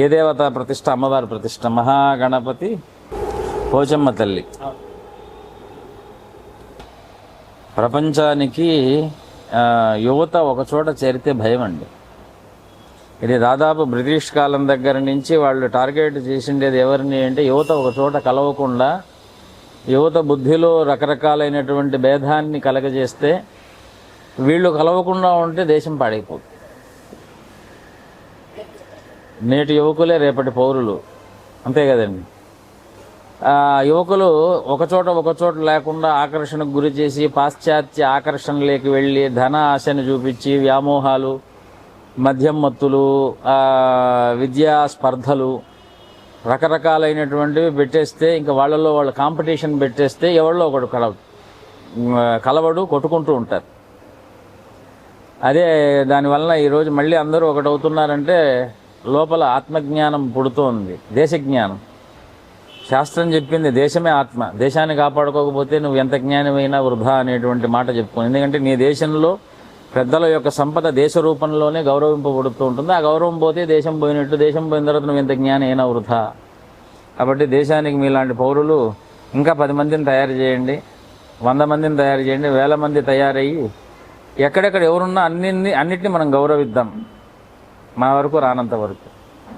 ఏ దేవత ప్రతిష్ట అమ్మవారి ప్రతిష్ట? మహాగణపతి పోచమ్మ తల్లి. ప్రపంచానికి యువత ఒకచోట చేరితే భయం అండి ఇది దాదాపు బ్రిటిష్ కాలం దగ్గర నుంచి వాళ్ళు టార్గెట్ చేసిండేది ఎవరిని అంటే యువత ఒక చోట కలవకుండా యువత బుద్ధిలో రకరకాలైనటువంటి భేదాన్ని కలగజేస్తే వీళ్ళు కలవకుండా ఉంటే దేశం పాడైపోతుంది. నేటి యువకులే రేపటి పౌరులు. అంతే కదండి. యువకులు ఒకచోట ఒకచోట లేకుండా ఆకర్షణకు గురి చేసి పాశ్చాత్య ఆకర్షణలోకి వెళ్ళి ధన ఆశను చూపించి వ్యామోహాలు మద్యం మత్తులు విద్యా స్పర్ధలు రకరకాలైనటువంటివి పెట్టేస్తే ఇంకా వాళ్ళల్లో వాళ్ళు కాంపిటీషన్ పెట్టేస్తే ఎవరిలో ఒకడు కలవ కలవడు కొట్టుకుంటూ ఉంటారు. అదే దానివల్ల ఈరోజు మళ్ళీ అందరూ ఒకటి అవుతున్నారంటే లోపల ఆత్మజ్ఞానం పుడుతోంది. దేశజ్ఞానం. శాస్త్రం చెప్పింది దేశమే ఆత్మ. దేశాన్ని కాపాడుకోకపోతే నువ్వు ఎంత జ్ఞానమైనా వృధా అనేటువంటి మాట చెప్పుకో ఎందుకంటే నీ దేశంలో పెద్దల యొక్క సంపద దేశ రూపంలోనే గౌరవింపబడుతూ ఉంటుంది. ఆ గౌరవం పోతే దేశం పోయినట్టు దేశం పోయిన తర్వాత నువ్వు ఎంత జ్ఞానం అయినా వృధా. కాబట్టి దేశానికి మీలాంటి పౌరులు ఇంకా పది మందిని తయారు చేయండి వంద మందిని తయారు చేయండి వేల మంది తయారయ్యి ఎక్కడెక్కడ ఎవరున్నా అన్ని అన్నిటిని మనం గౌరవిద్దాం. మా వరకు రానంత వరకు.